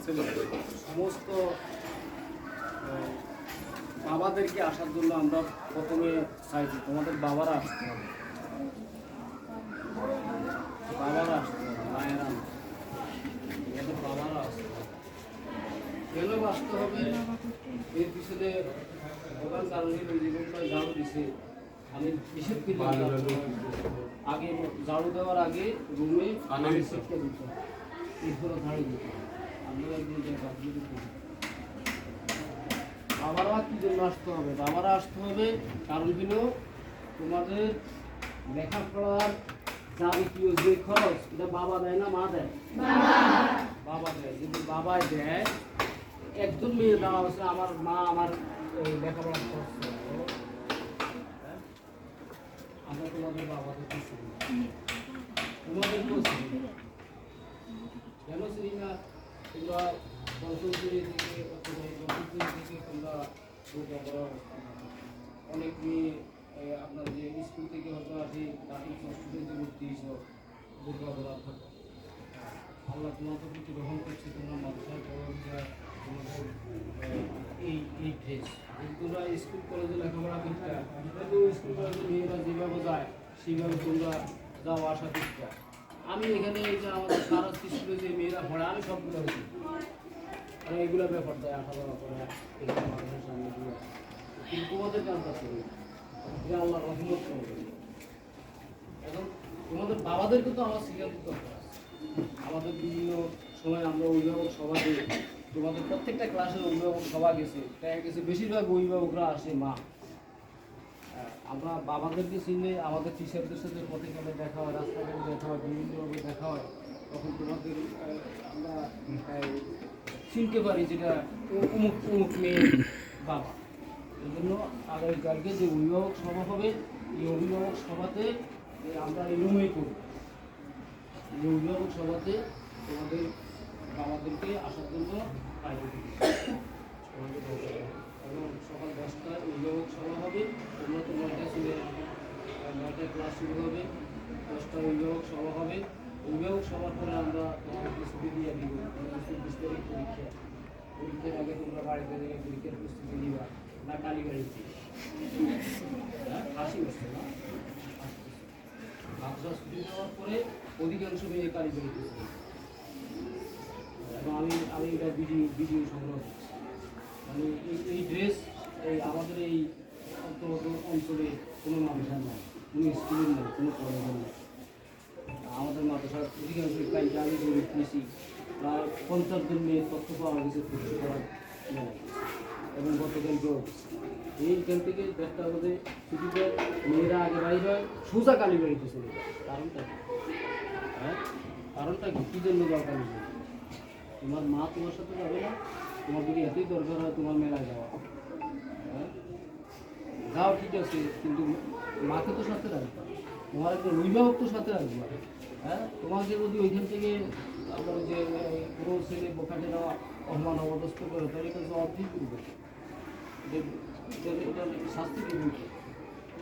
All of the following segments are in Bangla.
সমস্ত বাবাদেরকে আসার জন্য আমরা প্রথমে চাইছি তোমাদের বাবারা আসতে হবে বাবারা আসতে হবে মায়েরা। বাবারা আসতে হবে কেন আসতে হবে এর পিছনে প্রধান কারণ লোকটা ঝাড়ু দিছে আমি নিষেধ করি আগে ঝাড়ু দেওয়ার আগে রুমে পানি দিতে হবে। এরপরে ঝাড়ু দিতে হবে। বাবারা কি জন্য আসতে হবে? বাবারা আসতে হবে কারণ হলো তোমাদের লেখাপড়ার যাবতীয় যে খরচ, এটা বাবা দেয় না মা দেয়? বাবা। দেয়। যদি বাবাই দেয়, একজন মেয়ে দেওয়া হচ্ছে আমার মা আমার লেখাপড়ার খরচ হ্যাঁ? তোমাদের বাবাকে। তোমাদের। কেন চিনি পঞ্চম শ্রেণি থেকে দশম থেকে তোমরা অনেক মেয়ে আপনার যে স্কুল থেকে হয়তো আসি তাদের লেখাপড়া থাকো। আল্লাহ তোমাদের প্রতি গ্রহণ করছে, তোমরা মাদ্রাসায় এই এই ড্রেস তোমরা স্কুল কলেজে লেখাপড়া করতে হয়তো স্কুল মেয়েরা যেভাবে যায়, সেইভাবে তোমরা যাও আসা করতে আমি এখানে এই যে আমাদের সারা স্কুলে যে মেয়েরা পড়ে, আমি সবগুলো হয়েছি এগুলো ব্যাপার দেয় আশা করা মানুষের সামনে দিয়ে তোমাদের কাজ আছে আল্লাহ রহমত এখন তোমাদের বাবাদেরকে তো আমার স্বীকার করতে হবে। আমাদের বিভিন্ন সময় আমরা অভিভাবক সভা তোমাদের প্রত্যেকটা ক্লাসের অভিভাবক সভা গেছে। দেখা গেছে। বেশিরভাগ অভিভাবকরা আসে মা। আমরা বাবাদেরকে চিনলে আমাদের টিচারদের সাথে প্রত্যেকভাবে দেখা হয়, রাস্তাঘাটে দেখা হয়, বিভিন্নভাবে দেখা হয়। তখন তোমাদের আমরা চিনতে পারি যেটা অমুক অমুক মেয়ে বাবা। এই জন্য আগামীকালকে যে অভিভাবক সভা হবে, এই অভিভাবক সভাতে আমরা এরমই করব। এই অভিভাবক সভাতে তোমাদের, বাবাদেরকে আসার জন্য আয়োজন। এবং সকাল দশটায় অভিভাবক সভা হবে তোমরা তো নয়টায় চলে আসবে আর নয়টায় ক্লাস শুরু হবে দশটায় অভিভাবক সভা হবে অভিভাবক সভার পরে আমরা তোমাদেরকে ছুটি দিয়ে দিব চব্বিশ তারিখ পরীক্ষা পরীক্ষার আগে তোমরা বাড়িতে থেকে পরীক্ষার প্রস্তুতি নিবা, না কালীবাড়িতে হ্যাঁ পরে অধিকাংশ মেয়ে কালীবাড়িতে চলে এবং আমি আমি এটা ভিডিও ভিডিও সংগ্রহ করছি। মানে এই ড্রেস এই আমাদের এই অন্তর্গত অঞ্চলে কোনো মানুষের নাই, কোনো স্কুলের কোনো কলেজের নেই। আমাদের মাদ্রাসার অধিকাংশ কাজে আমি নিয়েছি প্রায় পঞ্চাশ জন মেয়ের তথ্য পাওয়া গেছে ভর্তি করার মেলায় এবং গতকালকেও এইখান থেকে দেড়টা বাজে ছুটিতে মেয়েরা আগে বাইর হয়, সোজা কালীবাড়িতে চলে যায়। কারণটা কি? হ্যাঁ? কারণটা কি? কী জন্য দরকার কালীবাড়ি? তোমার মা তোমার সাথে যাবে না? তোমার যদি এতই দরকার হয় তোমার মেলায় যাওয়া। হ্যাঁ? যাও, ঠিক আছে, কিন্তু মাকে তো সাথে রাখবা। তোমার একটা অভিভাবক তো সাথে রাখবা। হ্যাঁ? তোমাকে যদি ওইখান থেকে আপনার যে পুরো ছেলে বোকাটে দেওয়া অপমান অবদস্ত করে এটা জবাব দিয়ে করবে যে- যে এটা শাস্তি দিবে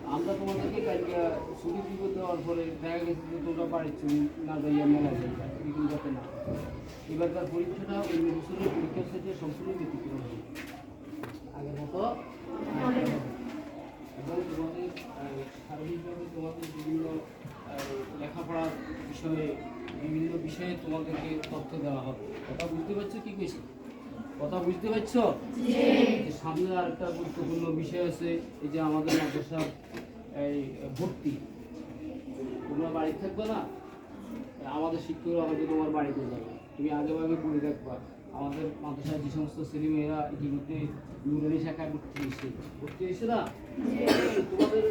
আমরা তোমাদেরকে কালকে ছুটি দিব দেওয়ার পরে দেখা গেছে যে তোমরা বাড়ির না যাইয়া মেলা যাইয়া এরকম যাতে না। হয়। এবারকার পরীক্ষাটা অন্য বছরের পরীক্ষার সাথে সম্পূর্ণ ব্যতিক্রম হবে। আগের মতো এবং তোমাদের সার্বিকভাবে তোমাদের বিভিন্ন লেখাপড়ার বিষয়ে বিভিন্ন বিষয়ে তোমাদেরকে তথ্য দেওয়া হবে। কথা বুঝতে পারছ কি কইছি? কথা বুঝতে পারছ? যে সামনে আর একটা গুরুত্বপূর্ণ বিষয় আছে এই যে আমাদের মাদ্রাসার এই ভর্তি। তোমরা বাড়িতে থাকবে না? আমাদের শিক্ষকরা হয়তো তোমার বাড়িতে যাবে। তুমি আগে ভাগে পড়ে দেখবা আমাদের মাদ্রাসায় যে সমস্ত ছেলে মেয়েরা ইতিমধ্যে নুরানি শাখায় ভর্তি হয়েছে ভর্তি হয়েছে না? তোমাদের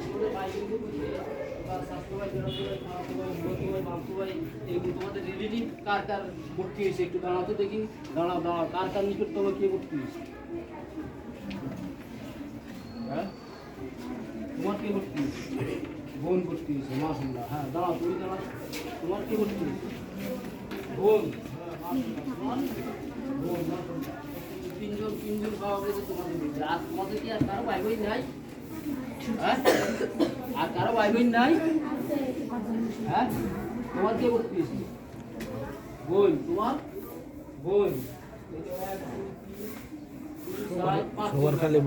তোমাদের ভাই তোমাদের রিলেটিভ কার কার ভর্তি হয়েছে? একটু দাঁড়াও তো দেখি। দাঁড়াও দাঁড়াও, কার কার নিকটতম কে ভর্তি হয়েছে? হ্যাঁ? তোমার কে ভর্তি হয়েছে? বোন ভর্তি হয়েছে মাসুল্লাহ হ্যাঁ দাঁড়াও, তুমি দাঁড়াও। তোমার কে ভর্তি হয়েছে? বোন। তোমার? তিনজন তিনজন গেছে তোমাদের আর তোমাদের কি আর কারও ভাই বোন নাই? হ্যাঁ? আর কারও ভাই বোন নাই? হ্যাঁ? তোমার কে ভর্তি হয়েছে বোন। তোমার? বোন। সবার খালি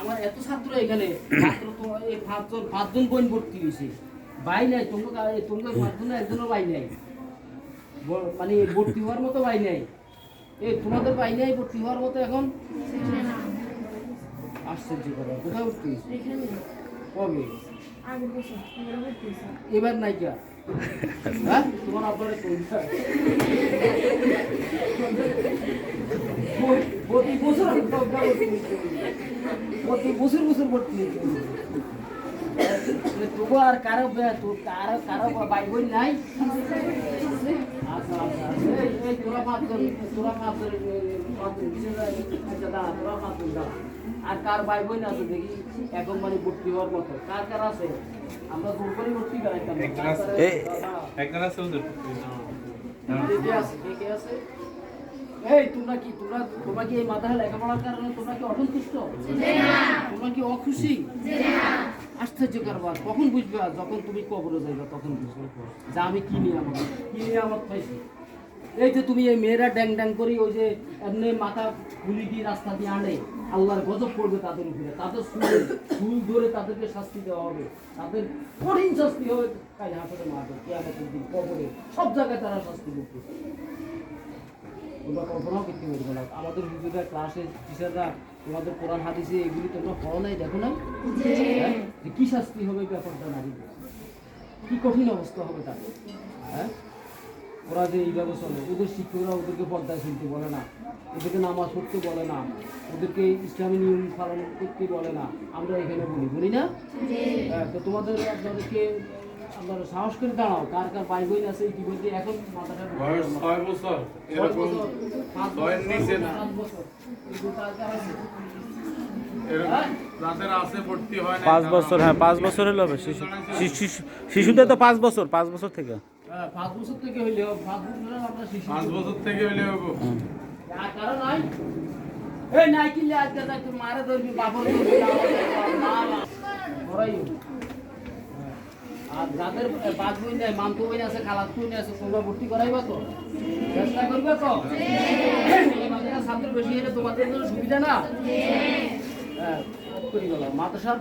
আমার এত ছাত্র এখানে। মাত্র তো এই পাঁচজন পাঁচজন বোন ভর্তি হয়েছে ভাই নাই তোমাকে তোমাকে মাধ্যমে একজনও ভাই নাই। মানে ভর্তি হওয়ার মতো ভাই নাই। এই তোমাদের ভাই নাই, ভর্তি হওয়ার মতো এখন? আশ্চর্য করা কোথায় ভর্তি কবে? এবার নাইকা হ্যাঁ? তোমার আপনারা প্রতি বছর বছর ভর্তি। এ তবু আর কারও কারও কারও ভাই নাই। আর কার ভাই বোন আছে দেখি এখন মানে ভর্তি হওয়ার মতো। কার কার আছে? আমরা জোর করে ভর্তি একজন আছে। কে আছে? এই তোমরা কি তোমরা তোমরা কি এই মাথায় লেখাপড়ার কারণে তোমরা কি অসন্তুষ্ট? তোমরা কি অখুশি? আশ্চর্য কারবার কখন বুঝবে যখন তুমি কবরে যাইবা, তখন বুঝবে। যে আমি কি নিয়ে আমার কি নিয়ে আমার পাইছি? এই যে তুমি এই মেয়েরা ড্যাং ড্যাং করি, ওই যে এমনি মাথা খুলি দিয়ে রাস্তা দিয়ে আনে, আল্লাহর গজব পড়বে তাদের উপরে। তাদের সুল সুল ধরে তাদেরকে শাস্তি দেওয়া হবে। তাদের কঠিন শাস্তি হবে, কাল হাসরে মারবে কেয়ামতের দিন কবরে, সব জায়গায় তারা শাস্তি করবে। তোমরা কল্পনাও করতে পারবে না। আমাদের হুজুররা ক্লাসে টিচাররা তোমাদের কোরআন হাদিসে এগুলি তোমরা পড়ো নাই দেখো না হ্যাঁ? যে কি শাস্তি হবে ব্যাপারটা নারীদের কি কঠিন অবস্থা হবে তার? হ্যাঁ? ওরা যে এইভাবে চলে ওদের শিক্ষকরা ওদেরকে পর্দায় শুনতে বলে না। ওদেরকে নামাজ পড়তে বলে না। ওদেরকে ইসলামী নিয়ম পালন করতে বলে না। আমরা এখানে বলি বলি না? হ্যাঁ, তো তোমাদের আপনাদেরকে আপনারা সাহস করে দাঁড়াও কার কার ভাই বোন আছে ইতিমধ্যে এখন মাথাটা বয়স ছয় বছর এরকম পাঁচ ছয়ের বছর, নিচে না। পাঁচ বছর। কার কার আছে? এরকম যাদের আছে ভর্তি হয় না পাঁচ বছর হ্যাঁ পাঁচ বছর হলো হবে। শিশু শিশু- শিশুদের তো পাঁচ বছর পাঁচ বছর থেকে। হ্যাঁ, পাঁচ বছর থেকে পাঁচ আমরা শিশু পাঁচ বছর থেকে হইলে হব। আর কারও নাই? এই নাই কিনলে আজকে তাই ধরবি বাপর ধরবি মা বড়াই আর যাদের পাঁচ বই নেয় মান্ত বই আছে, খালাত বই আছে তোমরা ভর্তি করাইবা তো? চেষ্টা করবে তো? ছাত্র বেশি হলে তোমাদের জন্য সুবিধা না? হ্যাঁ মাদ্রাসার